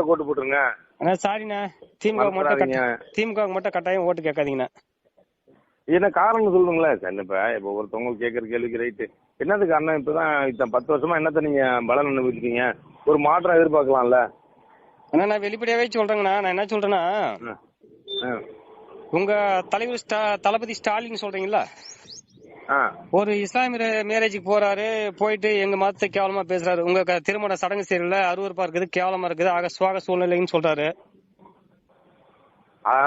ஓட்டு போட்டுருங்க. அண்ணா சாரிண்ணா திமுக மட்டும் திமுக மட்டும் கட்டாயம் ஓட்டு கேட்காதீங்கண்ணா. என்ன காரணம் சொல்லுங்களேன் இப்ப இப்ப ஒருத்தவங்க கேட்கற கேள்விக்கு ரைட்டு. என்னதுக்கு அண்ணன் இப்பதான் இத்தனை பத்து வருஷமா என்னத்த நீங்க பலன் அனுபவிச்சிருக்கீங்க? ஒரு மாற்றம் எதிர்பார்க்கலாம்ல. அண்ணா நான் வெளிப்படையாவே சொல்றேங்கண்ணா. நான் என்ன சொல்றேன்னா. உங்க தலைவர் தளபதி ஸ்டாலின் சொல்றீங்களா. ஒரு இஸ்லாமிய மேரேஜுக்கு போறாரு போயிட்டு எங்க மதத்தை கேவலமா பேசுறாரு. உங்க திருமண சடங்கு சரியில்லை அருவருப்பா இருக்குது கேவலமா இருக்குது ஆக சுவாக சூழ்நிலைன்னு சொல்றாரு.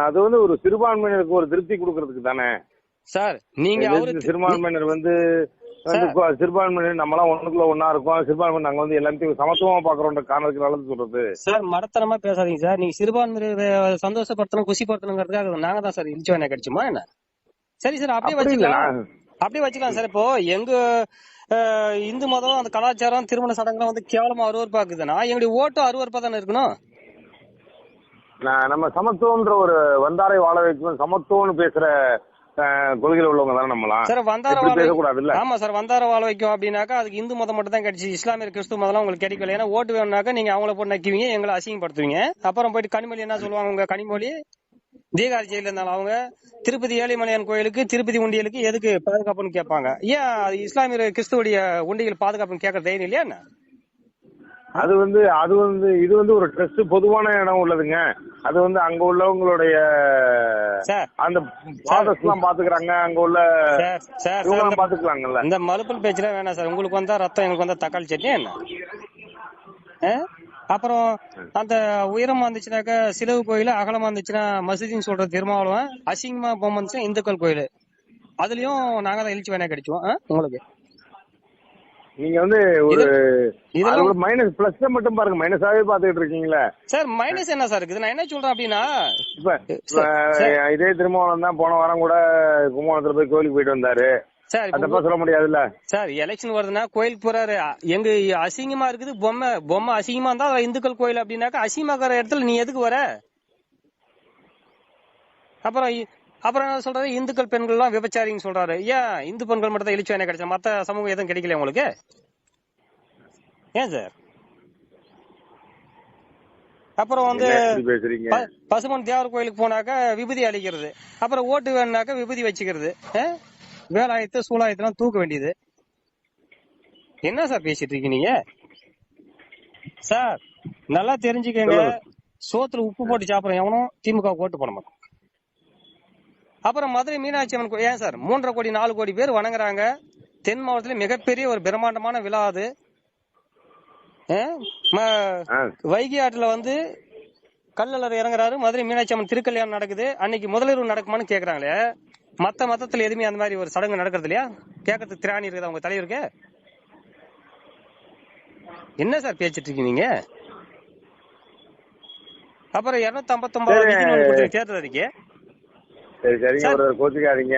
அது வந்து ஒரு சிறுபான்மையினருக்கு ஒரு திருப்தி கொடுக்கறதுக்கு தானே. சார் நீங்க அவரு சிறுபான்மையினர் வந்து சிறுபான்மையினர் நம்மளாம் ஒண்ணுக்குள்ள ஒண்ணா இருக்கோம் சிறுபான்மை நாங்க வந்து எல்லாத்தையும் சமத்துவமா பாக்குறோன்ற காரணத்துக்கு நல்லது சொல்றது. சார் மடத்தனமா பேசாதீங்க சார். நீங்க சிறுபான்மையை சந்தோஷப்படுத்தணும் குஷிப்படுத்தணுங்கிறதுக்காக நாங்க தான் சார் இழிச்சு வேணா கிடைச்சுமா என்ன? சரி சார் அப்படியே வச்சுக்கலாம். நான் அப்படியே வச்சுக்கலாம் சார். இப்போ எங்க இந்து மதம் அந்த கலாச்சாரம் திருமண சடங்குலாம் வந்து கேவலமா அருவருப்பாக்குதுன்னா எங்களுடைய ஓட்டும் அருவருப்பா தானே இருக்கணும்? நம்ம சமத்துவம்ன்ற ஒரு வந்தாரை வாழ வைக்கும் சமத்துவம்னு பேசுற கொள்கையில உள்ளவங்க தானே நம்மளாம் சார் வந்தார பேசக்கூடாது இல்ல ஆமா சார் வந்தார வாழ வைக்கும் அப்படின்னாக்கா அதுக்கு இந்து மதம் மட்டும் தான் கிடைச்சு இஸ்லாமிய கிறிஸ்துவ மதம் உங்களுக்கு கிடைக்கல. ஏன்னா ஓட்டு வேணும்னாக்கா நீங்க அவங்கள போட்டு நக்குவீங்க எங்களை அசிங்கப்படுத்துவீங்க. அப்புறம் போயிட்டு கனிமொழி என்ன சொல்லுவாங்க உங்க கனிமொழி? தீகாரி ஜெயில இருந்தாலும் அவங்க திருப்பதி ஏழிமலையான் கோயிலுக்கு திருப்பதி உண்டியலுக்கு எதுக்கு பாதுகாப்புன்னு கேட்பாங்க. ஏன் அது இஸ்லாமிய கிறிஸ்துவோடைய உண்டியல் பாதுகாப்புன்னு கேட்கற தைரியம் இல்லையா என்ன? அது வந்து அது வந்து இது வந்து ஒரு ட்ரஸ்ட் பொதுவான இடம் உள்ளதுங்க. அது வந்து அங்க உள்ளவங்களுடைய அந்த ஃபாதர்ஸ் எல்லாம் பாத்துக்கிறாங்க அங்க உள்ள சார் சார் இவங்க சார் எல்லாம் பாத்துக்கலாங்கல்ல. இந்த மலுப்பல் பேச்சுலாம் வேணாம் சார். உங்களுக்கு வந்தா ரத்தம் எனக்கு வந்தா தக்காளி சட்னி என்ன? அப்புறம் அந்த உயரமா இருந்துச்சுனாக்கா சிலவு கோயில் அகலமா இருந்துச்சுன்னா மசூதின்னு சொல்ற திருமாவளவன் அசிங்கமா இருந்துச்சுன்னா இந்துக்கள் கோயில். அதுலயும் நாங்க தான் எழுச்சி வேணா கிடைச்சோம்? உங்களுக்கு? நீங்க வந்து ஒரு இதெல்லாம் மைனஸ் பிளஸ் மட்டும் பாருங்க மைனஸாவே பாத்துக்கிட்டு இருக்கீங்களே. சார் மைனஸ் என்ன சார் இருக்குது? நான் என்ன சொல்றேன் அப்படின்னா இப்ப இதே திருமாவளம் தான் போன வாரம் கூட கும்பகோணத்துல போய் கோயிலுக்கு போயிட்டு வந்தாரு. சார் அதப்ப சொல்ல முடியாதுல்ல? சார் எலெக்ஷன் வருதுன்னா கோயிலுக்கு போறாரு. எங்க அசிங்கமா இருக்குது பொம்மை பொம்மை அசிங்கமா இருந்தா இந்துக்கள் கோயில் அப்படின்னாக்கா அசிங்கமாக்கிற இடத்துல நீ எதுக்கு வர? அப்புறம் அப்புறம் என்ன சொல்றாரு இந்துக்கள் பெண்கள் எல்லாம் விபச்சாரின்னு சொல்றாரு. ஏன்? இந்து பெண்கள் மட்டும் தான் இழிச்சு என்ன கிடைச்சா? மத்த சமூகம் எதுவும் கிடைக்கல உங்களுக்கு? ஏன் சார்? அப்புறம் வந்து பசுமன் தேவர் கோயிலுக்கு போனாக்கா விபூதி அளிக்கிறது. அப்புறம் ஓட்டு வேணுனாக்கா விபூதி வச்சுக்கிறது? வேலாயத்து சூலாயத்தெல்லாம் தூக்க வேண்டியது. என்ன சார் பேசிட்டு இருக்கீங்க நீங்க? சார் நல்லா தெரிஞ்சுக்கங்க. சோத்துல உப்பு போட்டு சாப்பிடுற எவனும் திமுக ஓட்டு போட மாட்டான் அப்புறம் மதுரை மீனாட்சி அம்மன் கோயில் ஏன் சார்? மூன்றரை கோடி நாலு கோடி பேர் வணங்குறாங்க. தென் மாவட்டத்துல மிகப்பெரிய ஒரு பிரம்மாண்டமான விழா அது. வைகை ஆற்றுல வந்து கல்லலர் இறங்குறாரு. மதுரை மீனாட்சி அம்மன் திருக்கல்யாணம் நடக்குது. அன்னைக்கு முதலிரவு நடக்குமான்னு கேக்குறாங்களே. மத்த மதத்துல எதுவுமே அந்த மாதிரி ஒரு சடங்கு நடக்கிறது இல்லையா? கேட்கறதுக்கு திராணி இருக்குதா உங்க தலைவருக்கு என்ன சார் பேசிட்டு இருக்கீங்க நீங்க? அப்புறம் இருநூத்தி ஐம்பத்தொன்பது தேர்தல் அறிக்கை சரி சரிங்க. கோச்சிக்காதீங்க.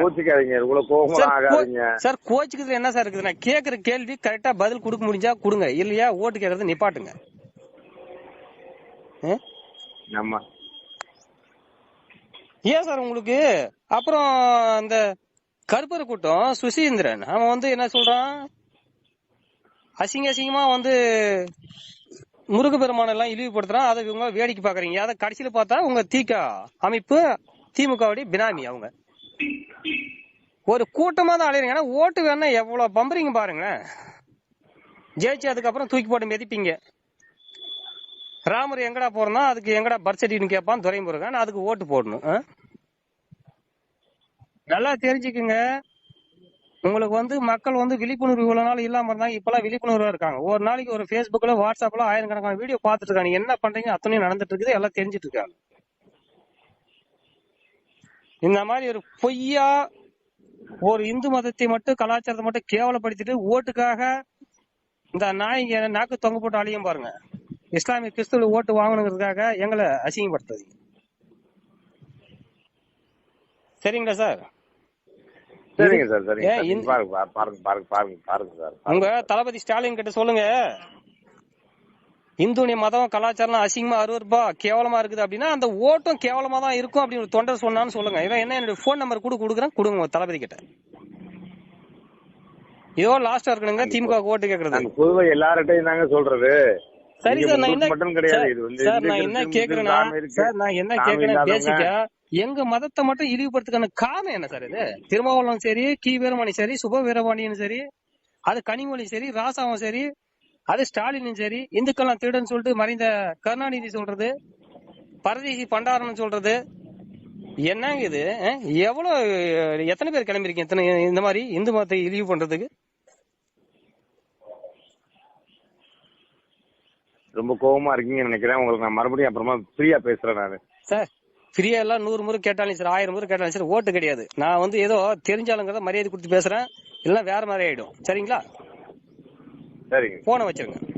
கோச்சிக்காதீங்க. இவ்வளவு கோபம் ஆகாதீங்க. சார் கோச்சுக்கிறதுல என்ன சார் இருக்குது நான் கேக்குற கேள்வி கரெக்டா பதில் கொடுக்க முடிஞ்சா கொடுங்க. இல்லையா ஓட்டு கேக்குறது நிப்பாட்டுங்க? நம்ம. ஏன் சார் உங்களுக்கு? அப்புறம் இந்த கருப்பர் கூட்டம் சுசீந்திரன். அவன் வந்து என்ன சொல்றான்? அசிங்க அசிங்கமா வந்து முருகப்பெருமான எல்லாம் இழிவுபடுத்துறான். அதை இவங்க வேடிக்கை பாக்குறீங்க அதை கடைசியில பார்த்தா உங்க திக அமைப்பு திமுகவுடைய பினாமி அவங்க. ஒரு கூட்டமா தான் அலையிறீங்க. ஏன்னா ஓட்டு வேணா எவ்வளவு பம்புறீங்க பாருங்களேன். ஜெயிச்சு அதுக்கப்புறம் தூக்கி போட்டு மிதிப்பீங்க. ராமர் எங்கடா போறோம்னா அதுக்கு எங்கடா பர்த் சர்டிஃபிகேட் கேட்பான் துரைமுருகன். அதுக்கு ஓட்டு போடணும். ஆ? நல்லா தெரிஞ்சுக்குங்க. உங்களுக்கு வந்து மக்கள் வந்து விழிப்புணர்வு இவ்வளவு நாள் இல்லாம இருந்தாங்க இப்பெல்லாம் விழிப்புணர்வா இருக்காங்க. ஒரு நாளைக்கு ஒரு Facebookல வாட்ஸ்அப்ல ஆயிரக்கணக்கான வீடியோ பார்த்துட்டு இருக்காங்க. என்ன பண்றீங்க? அத்தனையும் நடந்துட்டு இருக்குது எல்லாம் தெரிஞ்சிட்டு இருக்காங்க. இந்த மாதிரி ஒரு பொய்யா ஒரு இந்து மதத்தை மட்டும் கலாச்சாரத்தை மட்டும் கேவலப்படுத்திட்டு ஓட்டுக்காக இந்த நாய்ங்க நாக்கு தொங்க போட்டு அழியும் பாருங்க. இஸ்லாமிய கிறிஸ்துவ ஓட்டு வாங்கணுங்கிறதுக்காக எங்களை அசிங்கப்படுத்துது சரிங்களா சார்? சரிங்க சார் சரிங்க பாருங்க பாருங்க பாருங்க பாருங்க பாருங்க சார் உங்க தளபதி ஸ்டாலின் கிட்ட சொல்லுங்க. இந்துடைய மதம் கலாச்சாரம் அசிங்கமா அருவருப்பா கேவலமா இருக்குது அப்படின்னா அந்த ஓட்டும் கேவலமா தான் இருக்கும் அப்படின்னு ஒரு தொண்டர் சொன்னான்னு சொல்லுங்க. இவன் என்ன என்னுடைய போன் நம்பர் கூட கொடுக்குறேன் கொடுங்க தளபதி கிட்ட. இதோ லாஸ்டா இருக்கணுங்க திமுக ஓட்டு கேக்குறது. பொதுவா எல்லார்கிட்டையும் தாங்க சொல்றது. சரி சார் நான் என்ன கிடையாது. சார், இது வந்து சார் இந்து நான் என்ன கேக்குறேன்னா சார் நான் என்ன கேக்குறேன் பேசிக்கா எங்க மதத்தை மட்டும் இழிவுபடுத்துக்கான காரணம் என்ன சார் இது? திருமாவளவன் சரி கி. வீரமணி சரி சுப வீரபாண்டியனும் சரி அது கனிமொழி சரி ராசாவும் சரி அது ஸ்டாலினும் சரி இந்துக்கெல்லாம் திருடன் சொல்லிட்டு மறைந்த கருணாநிதி சொல்றது பரதேசி பண்டாரன் சொல்றது. என்னங்க இது? எவ்வளவு எத்தனை பேர் கிளம்பிருக்கீங்க எத்தனை இந்த மாதிரி இந்து மதத்தை இழிவு பண்றதுக்கு? ரொம்ப கோவமா இருக்கீங்கன்னு நினைக்கிறேன். உங்களுக்கு நான் மறுபடியும் அப்புறமா ஃப்ரீயா பேசுறேன் நானு. சார் ஃப்ரீயா எல்லாம் நூறு முறை கேட்டாலும் சரி ஆயிரம் முறை கேட்டாலும் சரி ஓட்டு கிடையாது. நான் வந்து ஏதோ தெரிஞ்சாலுங்கிறத மரியாதை கொடுத்து பேசுறேன். இல்லைன்னா வேற மாதிரி ஆயிடும். சரிங்களா? சரிங்க. போனை வச்சிருங்க.